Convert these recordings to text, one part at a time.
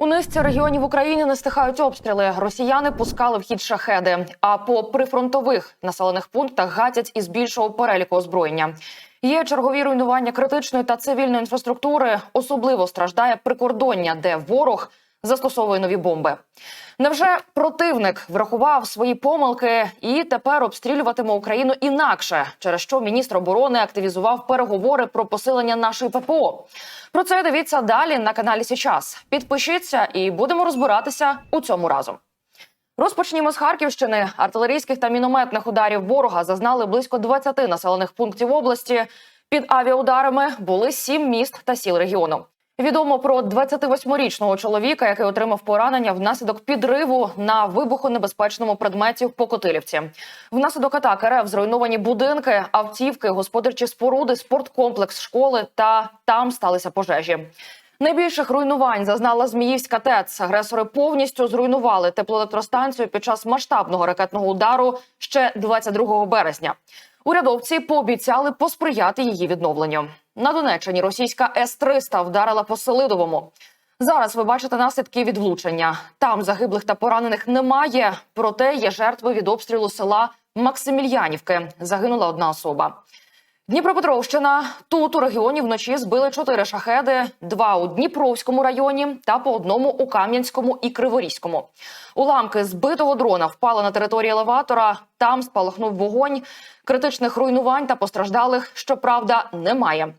У низці регіонів України не стихають обстріли. Росіяни пускали в хід шахеди. А по прифронтових населених пунктах гатять із більшого переліку озброєння. Є чергові руйнування критичної та цивільної інфраструктури. Особливо страждає прикордоння, де ворог застосовує нові бомби. Невже противник врахував свої помилки і тепер обстрілюватиме Україну інакше, через що міністр оборони активізував переговори про посилення нашої ППО? Про це дивіться далі на каналі Січас. Підпишіться і будемо розбиратися у цьому разом. Розпочнімо з Харківщини. Артилерійських та мінометних ударів ворога зазнали близько 20 населених пунктів області. Під авіаударами були сім міст та сіл регіону. Відомо про 28-річного чоловіка, який отримав поранення внаслідок підриву на вибухонебезпечному предметі в Покотилівці. Внаслідок атак РФ зруйновані будинки, автівки, господарчі споруди, спорткомплекс, школи та там сталися пожежі. Найбільших руйнувань зазнала Зміївська ТЕЦ. Агресори повністю зруйнували теплоелектростанцію під час масштабного ракетного удару ще 22 березня. Урядовці пообіцяли посприяти її відновленню. На Донеччині російська С-300 вдарила по Селидовому. Зараз ви бачите наслідки від влучення. Там загиблих та поранених немає, проте є жертви від обстрілу села Максимільянівки. Загинула одна особа. Дніпропетровщина тут у регіоні вночі збили чотири шахеди: два у Дніпровському районі та по одному у Кам'янському і Криворізькому. Уламки збитого дрона впали на території елеватора. Там спалахнув вогонь. Критичних руйнувань та постраждалих, щоправда, немає.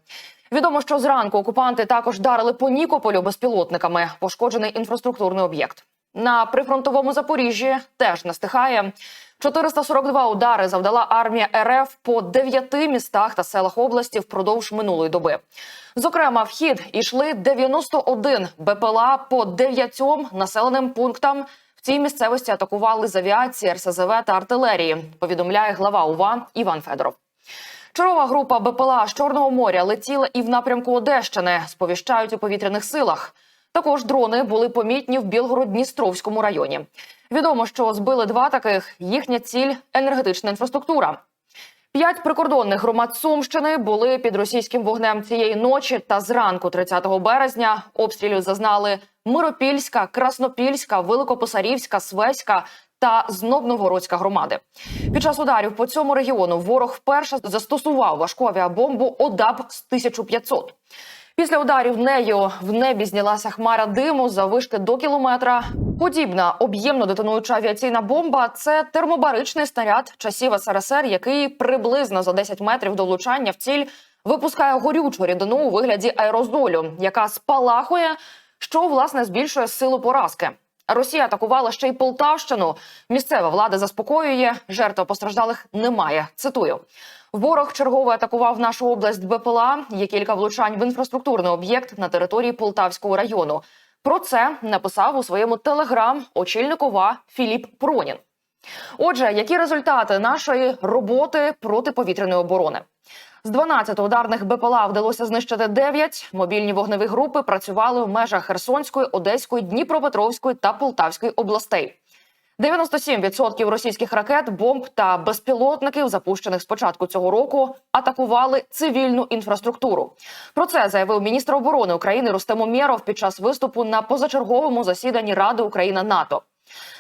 Відомо, що зранку окупанти також дарили по Нікополю безпілотниками. Пошкоджений інфраструктурний об'єкт. На прифронтовому Запоріжжі теж не стихає. 442 удари завдала армія РФ по дев'яти містах та селах області впродовж минулої доби. Зокрема, в хід йшли 91 БПЛА по дев'ятьом населеним пунктам. В цій місцевості атакували з авіації, РСЗВ та артилерії. Повідомляє глава УВА Іван Федоров. Чергова група БПЛА з Чорного моря летіла і в напрямку Одещини. Сповіщають у повітряних силах. Також дрони були помітні в Білгород-Дністровському районі. Відомо, що збили два таких. Їхня ціль енергетична інфраструктура. П'ять прикордонних громад Сумщини були під російським вогнем цієї ночі та зранку, 30 березня, обстрілів зазнали Миропільська, Краснопільська, Великописарівська, Свеська та Знобновгородська громади. Під час ударів по цьому регіону ворог вперше застосував важку авіабомбу ОДАБ з 1500. Після ударів нею в небі знялася хмара диму за вишки до кілометра. Подібна об'ємно детонуюча авіаційна бомба це термобаричний снаряд часів СРСР, який приблизно за 10 метрів до влучання в ціль випускає горючу рідину у вигляді аерозолю, яка спалахує, що власне збільшує силу поразки. Росія атакувала ще й Полтавщину. Місцева влада заспокоює, жертв постраждалих немає. Цитую. Ворог чергово атакував нашу область БПЛА. Є кілька влучань в інфраструктурний об'єкт на території Полтавського району. Про це написав у своєму телеграм очільник ОВА Філіп Пронін. Отже, які результати нашої роботи протиповітряної оборони? З 12 ударних БПЛА вдалося знищити 9. Мобільні вогневі групи працювали в межах Херсонської, Одеської, Дніпропетровської та Полтавської областей. 97% російських ракет, бомб та безпілотників, запущених з початку цього року, атакували цивільну інфраструктуру. Про це заявив міністр оборони України Рустем Умєров під час виступу на позачерговому засіданні Ради Україна НАТО.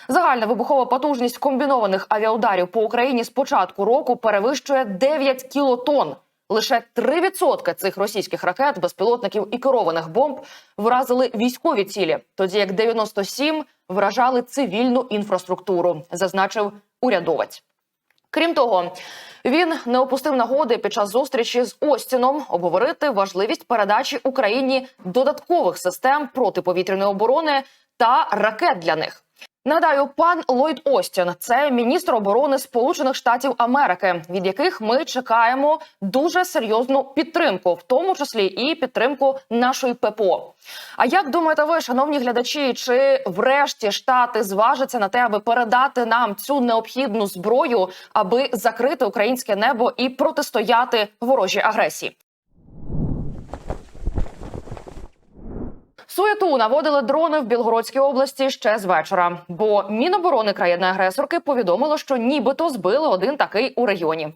Загальна вибухова потужність комбінованих авіаударів по Україні з початку року перевищує 9 кілотон. Лише 3% цих російських ракет, безпілотників і керованих бомб вразили військові цілі, тоді як 97 вражали цивільну інфраструктуру, зазначив урядовець. Крім того, він не опустив нагоди під час зустрічі з Остіном обговорити важливість передачі Україні додаткових систем протиповітряної оборони та ракет для них. Нагадаю, пан Ллойд Остін це міністр оборони Сполучених Штатів Америки, від яких ми чекаємо дуже серйозну підтримку, в тому числі і підтримку нашої ППО. А як думаєте, ви, шановні глядачі, чи врешті штати зважаться на те, аби передати нам цю необхідну зброю, аби закрити українське небо і протистояти ворожій агресії? Суєту наводили дрони в Білгородській області ще з вечора, бо Міноборони країни-агресорки повідомило, що нібито збили один такий у регіоні.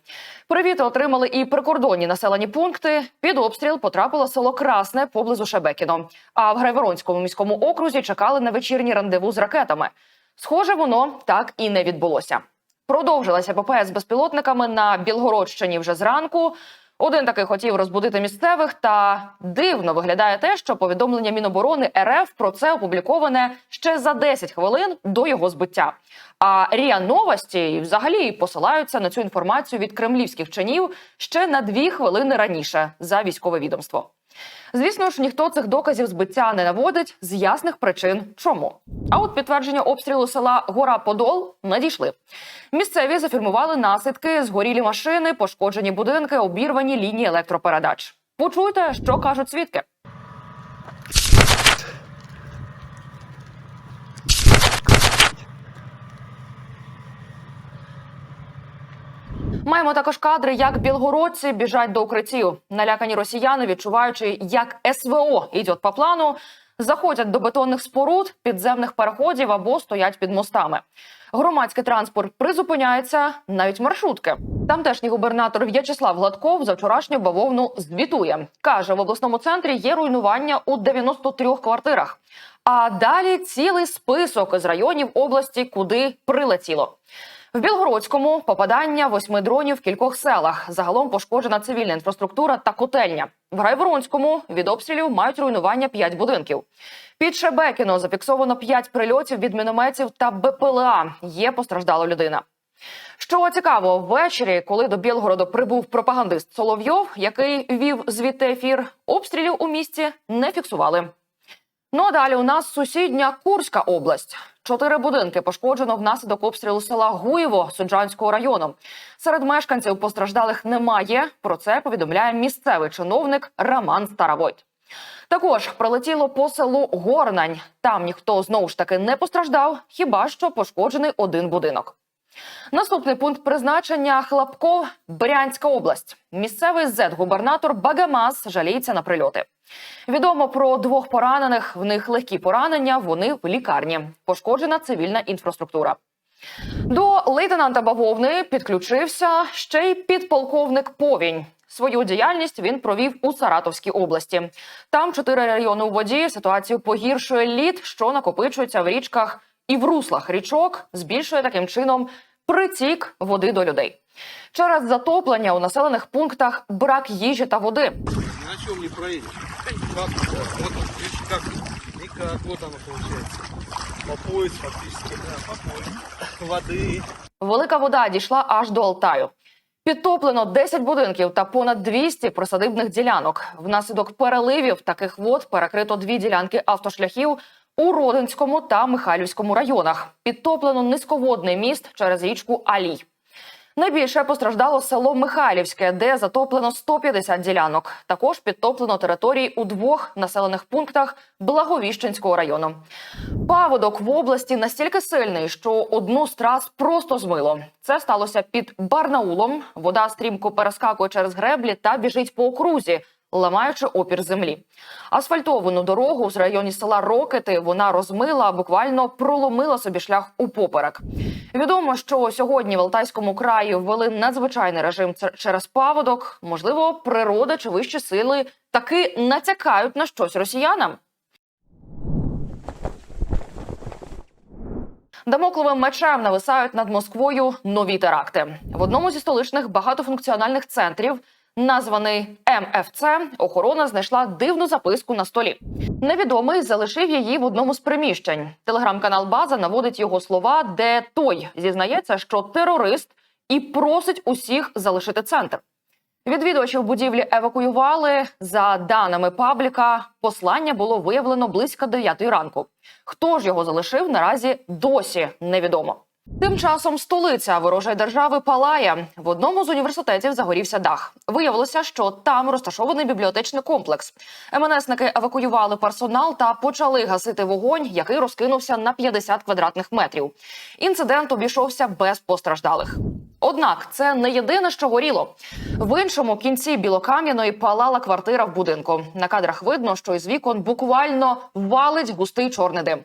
Привіти отримали і прикордонні населені пункти. Під обстріл потрапило село Красне поблизу Шебекіно. А в Грайворонському міському окрузі чекали на вечірній рандеву з ракетами. Схоже, воно так і не відбулося. Продовжилася ППС з безпілотниками на Білгородщині вже зранку. Один таки хотів розбудити місцевих, та дивно виглядає те, що повідомлення Міноборони РФ про це опубліковане ще за 10 хвилин до його збиття. А Ріа Новості взагалі посилаються на цю інформацію від кремлівських чинів ще на дві хвилини раніше за військове відомство. Звісно ж, ніхто цих доказів збиття не наводить з ясних причин. Чому? А от підтвердження обстрілу села Гора Подол надійшли. Місцеві зафільмували наслідки, згорілі машини, пошкоджені будинки, обірвані лінії електропередач. Почуйте, що кажуть свідки. Маємо також кадри, як білгородці біжать до укриттів. Налякані росіяни, відчуваючи, як СВО йде по плану, заходять до бетонних споруд, підземних переходів або стоять під мостами. Громадський транспорт призупиняється, навіть маршрутки. Тамтешній губернатор В'ячеслав Гладков за вчорашню бавовну звітує. каже, в обласному центрі є руйнування у 93 квартирах. А далі цілий список з районів області, куди прилетіло. В Білгородському попадання восьми дронів в кількох селах. Загалом пошкоджена цивільна інфраструктура та котельня. В Грайворонському від обстрілів мають руйнування п'ять будинків. Під Шебекіно зафіксовано п'ять прильотів від мінометів та БПЛА. Є постраждала людина. Що цікаво, ввечері, коли до Білгороду прибув пропагандист Соловйов, який вів звідти ефір, обстрілів у місті не фіксували. Ну а далі у нас сусідня Курська область. Чотири будинки пошкоджено внаслідок обстрілу села Гуєво Суджанського району. Серед мешканців постраждалих немає. Про це повідомляє місцевий чиновник Роман Старовойт. Також прилетіло по селу Горнань. Там ніхто знову ж таки не постраждав, хіба що пошкоджений один будинок. Наступний пункт призначення Хлапков, Брянська область. Місцевий зет-губернатор Багамас жаліється на прильоти. Відомо про двох поранених. В них легкі поранення. Вони в лікарні. Пошкоджена цивільна інфраструктура. До лейтенанта Бавовни підключився ще й підполковник Повінь. Свою діяльність він провів у Саратовській області. Там чотири райони у воді. Ситуацію погіршує лід, що накопичується в річках і в руслах річок, збільшує таким чином притік води до людей. Через затоплення у населених пунктах брак їжі та води. На чем не? Вот, видишь. Никак. Вот оно получается. По пояс фактически. Да, по пояс. Воды. Велика вода дійшла аж до Алтаю. Підтоплено 10 будинків та понад 200 присадибних ділянок. Внаслідок переливів таких вод перекрито дві ділянки автошляхів у Родинському та Михайлівському районах. Підтоплено низьководний міст через річку Алій. Найбільше постраждало село Михайлівське, де затоплено 150 ділянок. Також підтоплено території у двох населених пунктах Благовіщенського району. Паводок в області настільки сильний, що одну з трас просто змило. Це сталося під Барнаулом. Вода стрімко перескакує через греблі та біжить по окрузі, ламаючи опір землі. Асфальтовану дорогу з районі села Рокети вона розмила, буквально проломила собі шлях у поперек. Відомо, що сьогодні в Алтайському краї ввели надзвичайний режим через паводок. Можливо, природа чи вищі сили таки натякають на щось росіянам. Дамокловим мечем нависають над Москвою нові теракти. В одному зі столичних багатофункціональних центрів, названий МФЦ, охорона знайшла дивну записку на столі. Невідомий залишив її в одному з приміщень. Телеграм-канал База наводить його слова, де той зізнається, що терорист і просить усіх залишити центр. Відвідувачів будівлі евакуювали. За даними пабліка, послання було виявлено близько 9 ранку. Хто ж його залишив, наразі досі невідомо. Тим часом столиця ворожої держави палає. В одному з університетів загорівся дах. Виявилося, що там розташований бібліотечний комплекс. МНСники евакуювали персонал та почали гасити вогонь, який розкинувся на 50 квадратних метрів. Інцидент обійшовся без постраждалих. Однак це не єдине, що горіло. В іншому кінці білокам'яної палала квартира в будинку. На кадрах видно, що із вікон буквально валить густий чорний дим.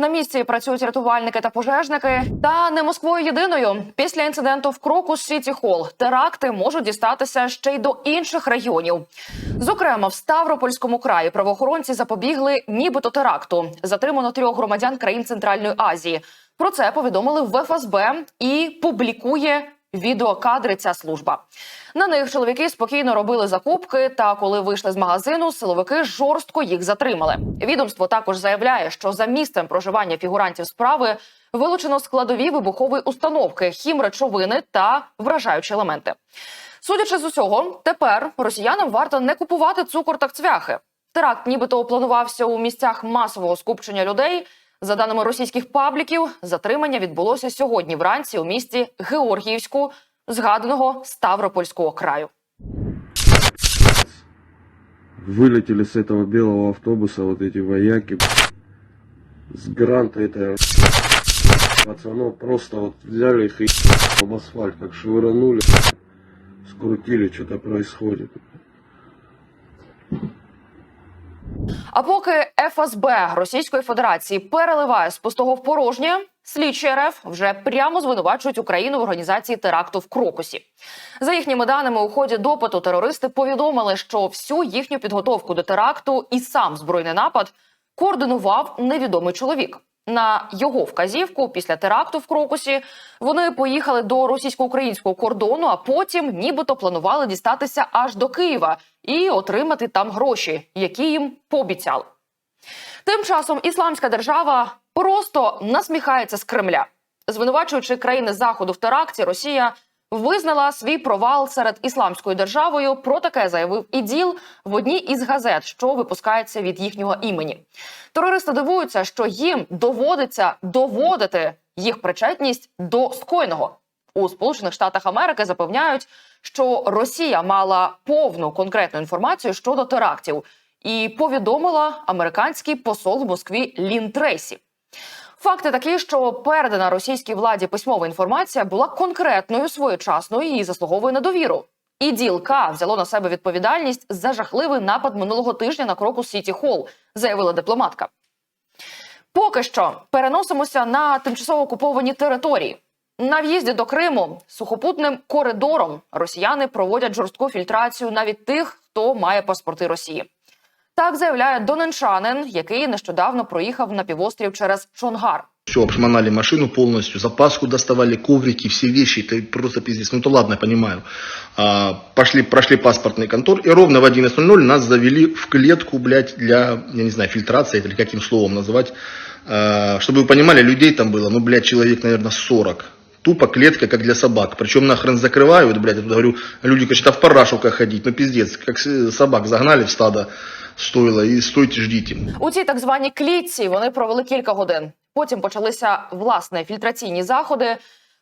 На місці працюють рятувальники та пожежники. Та не Москвою єдиною. Після інциденту в кроку Сіті Холл теракти можуть дістатися ще й до інших регіонів. Зокрема, в Ставропольському краї правоохоронці запобігли нібито теракту. Затримано трьох громадян країн Центральної Азії. Про це повідомили в ФСБ і публікує відеокадри ця служба. На них чоловіки спокійно робили закупки. Та коли вийшли з магазину, силовики жорстко їх затримали. Відомство також заявляє, що за місцем проживання фігурантів справи вилучено складові вибухової установки, хімречовини та вражаючі елементи. Судячи з усього, тепер росіянам варто не купувати цукор та цвяхи. Теракт, нібито планувався у місцях масового скупчення людей. За даними російських пабліків, затримання відбулося сьогодні вранці у місті Георгіївську, згаданого Ставропольського краю. Вылетели с этого белого автобуса вот эти вояки с гранта это пацанов просто вот взяли их и об асфальт как швырнули, скрутили, что-то происходит. А поки ФСБ Російської Федерації переливає з пустого в порожнє, слідчі РФ вже прямо звинувачують Україну в організації теракту в Крокусі. За їхніми даними, у ході допиту терористи повідомили, що всю їхню підготовку до теракту і сам збройний напад координував невідомий чоловік. На його вказівку після теракту в Крокусі вони поїхали до російсько-українського кордону, а потім нібито планували дістатися аж до Києва і отримати там гроші, які їм пообіцяли. Тим часом Ісламська держава просто насміхається з Кремля, звинувачуючи країни заходу в теракті, Росія визнала свій провал серед ісламською державою. Про таке заявив іділ в одній із газет, що випускається від їхнього імені. Терористи дивуються, що їм доводиться доводити їх причетність до скоєного. У Сполучених Штатах Америки запевняють, що Росія мала повну конкретну інформацію щодо терактів і повідомила американський посол в Москві Лін Трейсі. Факти такі, що передана російській владі письмова інформація була конкретною, своєчасною і заслуговує на довіру. І діл К взяло на себе відповідальність за жахливий напад минулого тижня на кроку Сіті Холл, заявила дипломатка. Поки що переносимося на тимчасово окуповані території. На в'їзді до Криму сухопутним коридором росіяни проводять жорстку фільтрацію навіть тих, хто має паспорти Росії. Так заявляє доненчанин, який нещодавно проїхав на півострів через Чонгар. Все, обшмонали машину полностью, запаску доставали, коврики, все вещи, это просто пиздец. Ну то ладно, я понимаю. А, пошли, прошли паспортный контор, и ровно в 11.00 нас завели в клетку, блядь, для, я не знаю, фильтрации, или каким словом называть. А, чтобы вы понимали, людей там было, ну, блядь, человек, наверное, 40. Тупо клетка, как для собак. Причем нахрен закрывают, блядь, я тут говорю, люди, конечно, в парашуках ходить, ну пиздец, как с- собак загнали в стадо стоило, і стойте, ждіть. У цій так званій клітці вони провели кілька годин. Потім почалися власне фільтраційні заходи,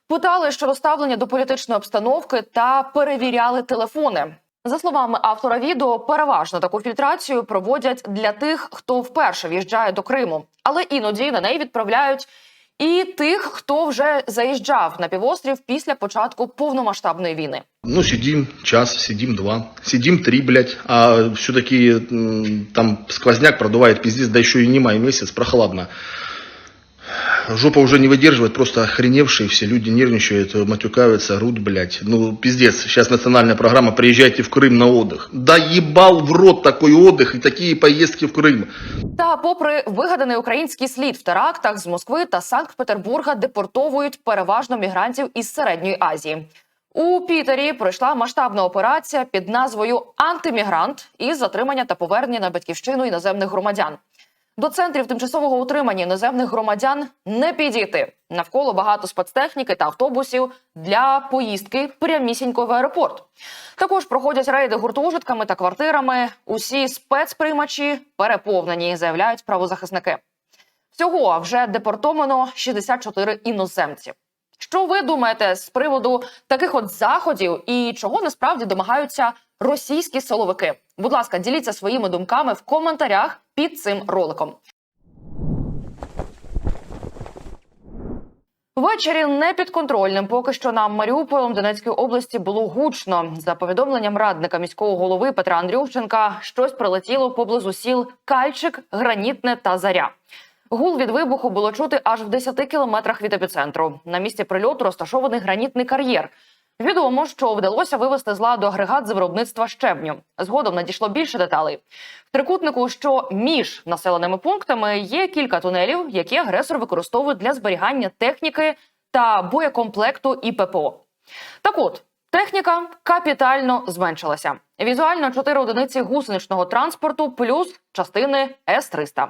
питали щодо ставлення до політичної обстановки та перевіряли телефони. За словами автора відео, переважно таку фільтрацію проводять для тих, хто вперше в'їжджає до Криму, але іноді на неї відправляють і тих, хто вже заїжджав на півострів після початку повномасштабної війни. Ну, сидим час, сидим два, сидим три, блядь, а все-таки там сквозняк продувает пиздец, да еще и не місяць прохладно Жопа уже не выдерживает, просто охреневшие все люди нервничают, матюкаются, рут, блядь. Ну, пиздец, сейчас национальная программа «Приезжайте в Крым на отдых». Да ебал в рот такой отдых и такие поездки в Крым. Та, попри вигаданий український слід в терактах з Москви та Санкт-Петербурга депортовують переважно мігрантів із середньої Азії. У Пітері пройшла масштабна операція під назвою Антимігрант із затримання та повернення на батьківщину іноземних громадян. До центрів тимчасового утримання іноземних громадян не підійти. Навколо багато спецтехніки та автобусів для поїздки прямісінько в аеропорт. Також проходять рейди гуртожитками та квартирами. Усі спецприймачі переповнені, заявляють правозахисники. Всього вже депортовано 64 іноземці. Що ви думаєте з приводу таких от заходів і чого насправді домагаються російські силовики? Будь ласка, діліться своїми думками в коментарях під цим роликом. Ввечері непідконтрольним поки що нам Маріуполем Донецької області було гучно. За повідомленням радника міського голови Петра Андрющенка, щось прилетіло поблизу сіл Кальчик, Гранітне та Заря. Гул від вибуху було чути аж в 10 кілометрах від епіцентру. На місці прильоту розташований гранітний кар'єр. Відомо, що вдалося вивести з ладу агрегат з виробництва щебню. Згодом надійшло більше деталей. В трикутнику, що між населеними пунктами, є кілька тунелів, які агресор використовує для зберігання техніки та боєкомплекту і ППО. Так от. Техніка капітально зменшилася. Візуально чотири одиниці гусеничного транспорту плюс частини С-300.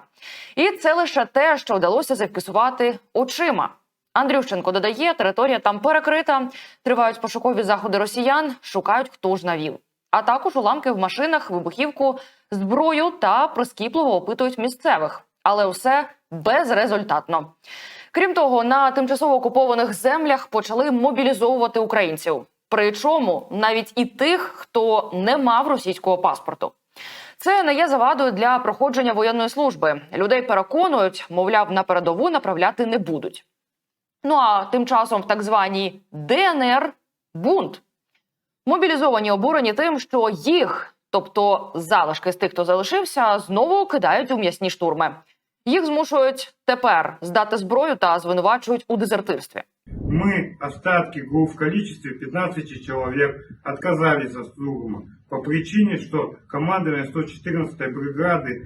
І це лише те, що вдалося зафіксувати очима. Андрющенко додає, територія там перекрита, тривають пошукові заходи росіян, шукають хто ж навів. А також уламки в машинах, вибухівку, зброю та прискіпливо опитують місцевих. Але все безрезультатно. Крім того, на тимчасово окупованих землях почали мобілізовувати українців. Причому навіть і тих, хто не мав російського паспорту. Це не є завадою для проходження воєнної служби. Людей переконують, мовляв, на передову направляти не будуть. Ну а тим часом в так званій ДНР бунт. Мобілізовані обурені тим, що їх, тобто залишки з тих, хто залишився, знову кидають у м'ясні штурми. Їх змушують тепер здати зброю та звинувачують у дезертирстві. Мы, остатки групп в количестве 15 человек, отказались от службы по причине, что командование 114-й бригады,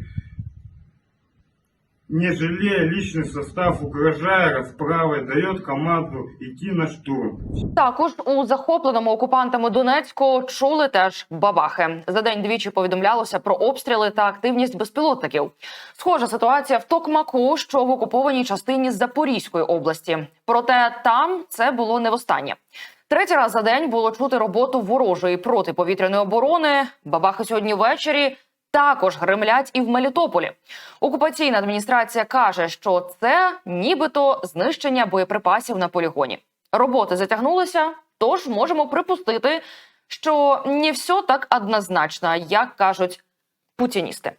не жалея личный состав, угрожая расправой, дает команду идти на штурм. Також у захопленому окупантами Донецьку чули теж бабахи. За день двічі повідомлялося про обстріли та активність безпілотників. Схожа ситуація в Токмаку, що в окупованій частині Запорізької області. Проте там це було не востаннє. Третій раз за день було чути роботу ворожої протиповітряної оборони. Бабахи сьогодні ввечері також гремлять і в Мелітополі. Окупаційна адміністрація каже, що це нібито знищення боєприпасів на полігоні. Роботи затягнулися, тож можемо припустити, що не все так однозначно, як кажуть путіністи.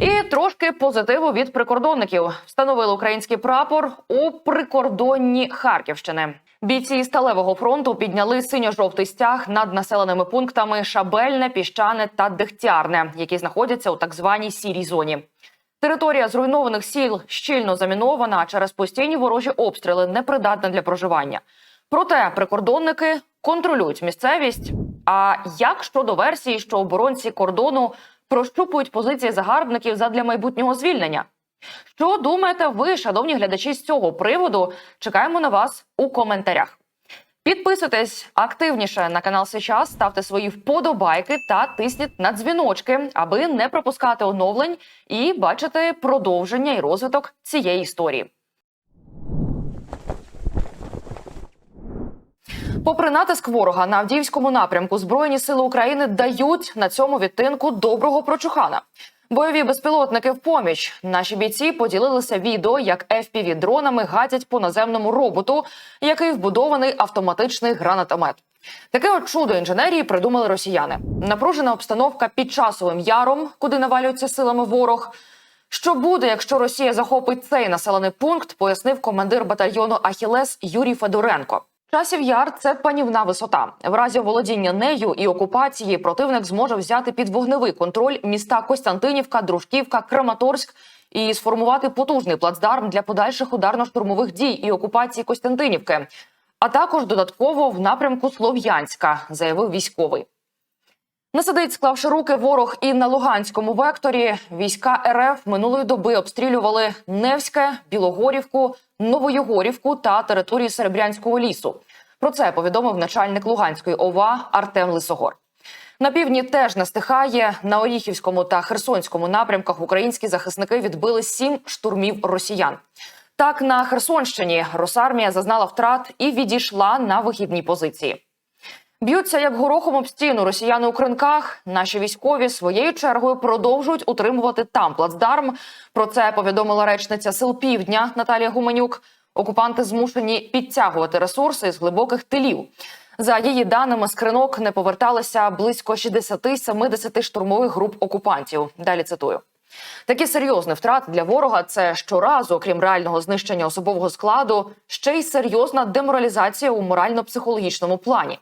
І трошки позитиву від прикордонників встановили український прапор у прикордонні Харківщини. Бійці сталевого фронту підняли синьо-жовтий стяг над населеними пунктами Шабельне, Піщане та Дегтярне, які знаходяться у так званій сірій зоні. Територія зруйнованих сіл щільно замінована, через постійні ворожі обстріли непридатна для проживання. Проте прикордонники контролюють місцевість. А як щодо версії, що оборонці кордону прощупують позиції загарбників задля майбутнього звільнення? Що думаєте ви, шановні глядачі, з цього приводу? Чекаємо на вас у коментарях. Підписуйтесь активніше на канал Сейчас, ставте свої вподобайки та тисніть на дзвіночки, аби не пропускати оновлень і бачити продовження і розвиток цієї історії. Попри натиск ворога на Авдіївському напрямку, Збройні сили України дають на цьому відтинку доброго прочухана. Бойові безпілотники в поміч. Наші бійці поділилися відео, як fpv дронами гатять по наземному роботу, який вбудований автоматичний гранатомет. Таке от чудо інженерії придумали росіяни. Напружена обстановка під часовим яром, куди навалюється силами ворог. Що буде, якщо Росія захопить цей населений пункт, пояснив командир батальйону Ахілес Юрій Федоренко. Часів яр це панівна висота. В разі володіння нею і окупації противник зможе взяти під вогневий контроль міста Костянтинівка, Дружківка, Краматорськ і сформувати потужний плацдарм для подальших ударно-штурмових дій і окупації Костянтинівки, а також додатково в напрямку Слов'янська, заявив військовий. Не сидить, склавши руки, ворог і на Луганському векторі. Війська РФ минулої доби обстрілювали Невське, Білогорівку, Новоєгорівку та територію Серебрянського лісу. Про це повідомив начальник Луганської ОВА Артем Лисогор. На півдні теж не стихає. На Оріхівському та Херсонському напрямках українські захисники відбили сім штурмів росіян. Так, на Херсонщині Росармія зазнала втрат і відійшла на вихідні позиції. Б'ються як горохом об стіну росіяни у кринках. Наші військові своєю чергою продовжують утримувати там плацдарм. Про це повідомила речниця сил Півдня Наталія Гуменюк. Окупанти змушені підтягувати ресурси з глибоких тилів. За її даними, з кринок не поверталися близько 60-70 штурмових груп окупантів. Далі цитую. Такі серйозні втрати для ворога це щоразу, окрім реального знищення особового складу, ще й серйозна деморалізація у морально-психологічному плані.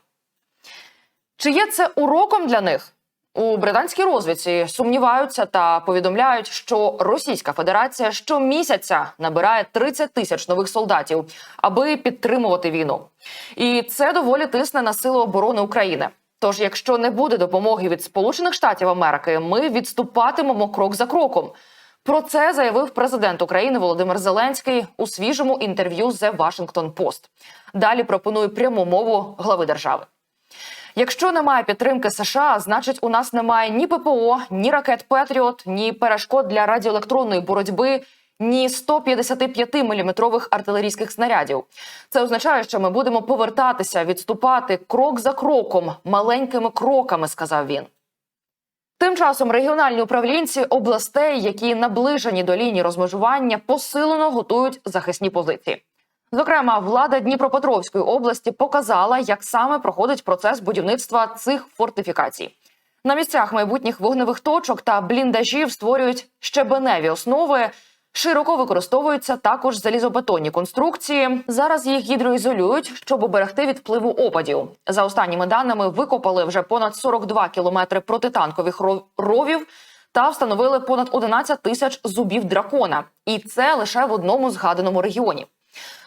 Чи є це уроком для них? У британській розвідці сумніваються та повідомляють, що Російська Федерація щомісяця набирає 30 тисяч нових солдатів, аби підтримувати війну. І це доволі тисне на сили оборони України. Тож, якщо не буде допомоги від Сполучених Штатів Америки, ми відступатимемо крок за кроком. Про це заявив президент України Володимир Зеленський у свіжому інтерв'ю The Washington Post. Далі пропоную пряму мову глави держави. Якщо немає підтримки США, значить у нас немає ні ППО, ні ракет Петріот, ні перешкод для радіоелектронної боротьби, ні 155-мм артилерійських снарядів. Це означає, що ми будемо повертатися, відступати крок за кроком, маленькими кроками, сказав він. Тим часом регіональні управлінці областей, які наближені до лінії розмежування, посилено готують захисні позиції. Зокрема, влада Дніпропетровської області показала, як саме проходить процес будівництва цих фортифікацій. На місцях майбутніх вогневих точок та бліндажів створюють щебеневі основи. Широко використовуються також залізобетонні конструкції. Зараз їх гідроізолюють, щоб уберегти від впливу опадів. За останніми даними викопали вже понад 42 кілометри протитанкових ровів та встановили понад 11 тисяч зубів дракона. І це лише в одному згаданому регіоні.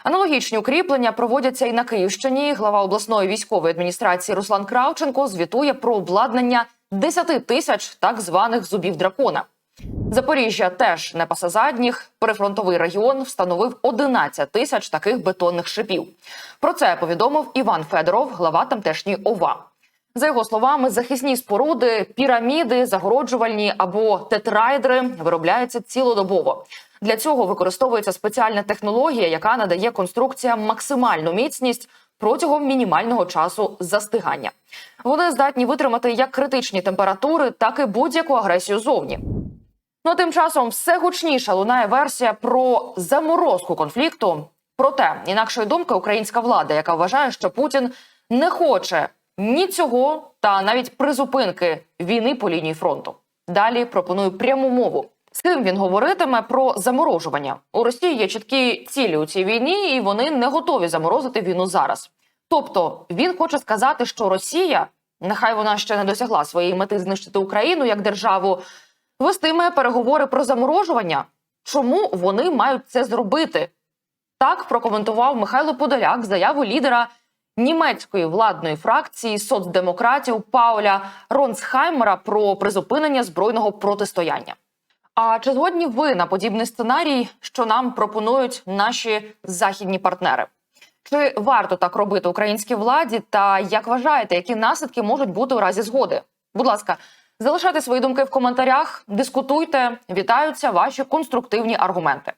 Аналогічні укріплення проводяться і на Київщині. Глава обласної військової адміністрації Руслан Кравченко звітує про обладнання 10 тисяч так званих зубів дракона. Запоріжжя теж не пасе задніх. Прифронтовий регіон встановив 11 тисяч таких бетонних шипів. Про це повідомив Іван Федоров, глава тамтешньої ОВА. За його словами, захисні споруди, піраміди, загороджувальні або тетрайдери виробляються цілодобово. Для цього використовується спеціальна технологія, яка надає конструкціям максимальну міцність протягом мінімального часу застигання. Вони здатні витримати як критичні температури, так і будь-яку агресію зовні. Ну тим часом все гучніше лунає версія про заморозку конфлікту. Проте інакшої думки українська влада, яка вважає, що Путін не хоче ні цього, та навіть призупинки війни по лінії фронту. Далі пропоную пряму мову. З ким він говоритиме про заморожування? У Росії є чіткі цілі у цій війні, і вони не готові заморозити війну зараз. Тобто він хоче сказати, що Росія, нехай вона ще не досягла своєї мети знищити Україну як державу, вестиме переговори про заморожування. Чому вони мають це зробити? Так прокоментував Михайло Подоляк заяву лідера німецької владної фракції соцдемократів Пауля Ронсхаймера про призупинення збройного протистояння. А чи згодні ви на подібний сценарій, що нам пропонують наші західні партнери? Чи варто так робити українській владі? Та як вважаєте, які наслідки можуть бути у разі згоди? Будь ласка, залишайте свої думки в коментарях, дискутуйте. Вітаються ваші конструктивні аргументи.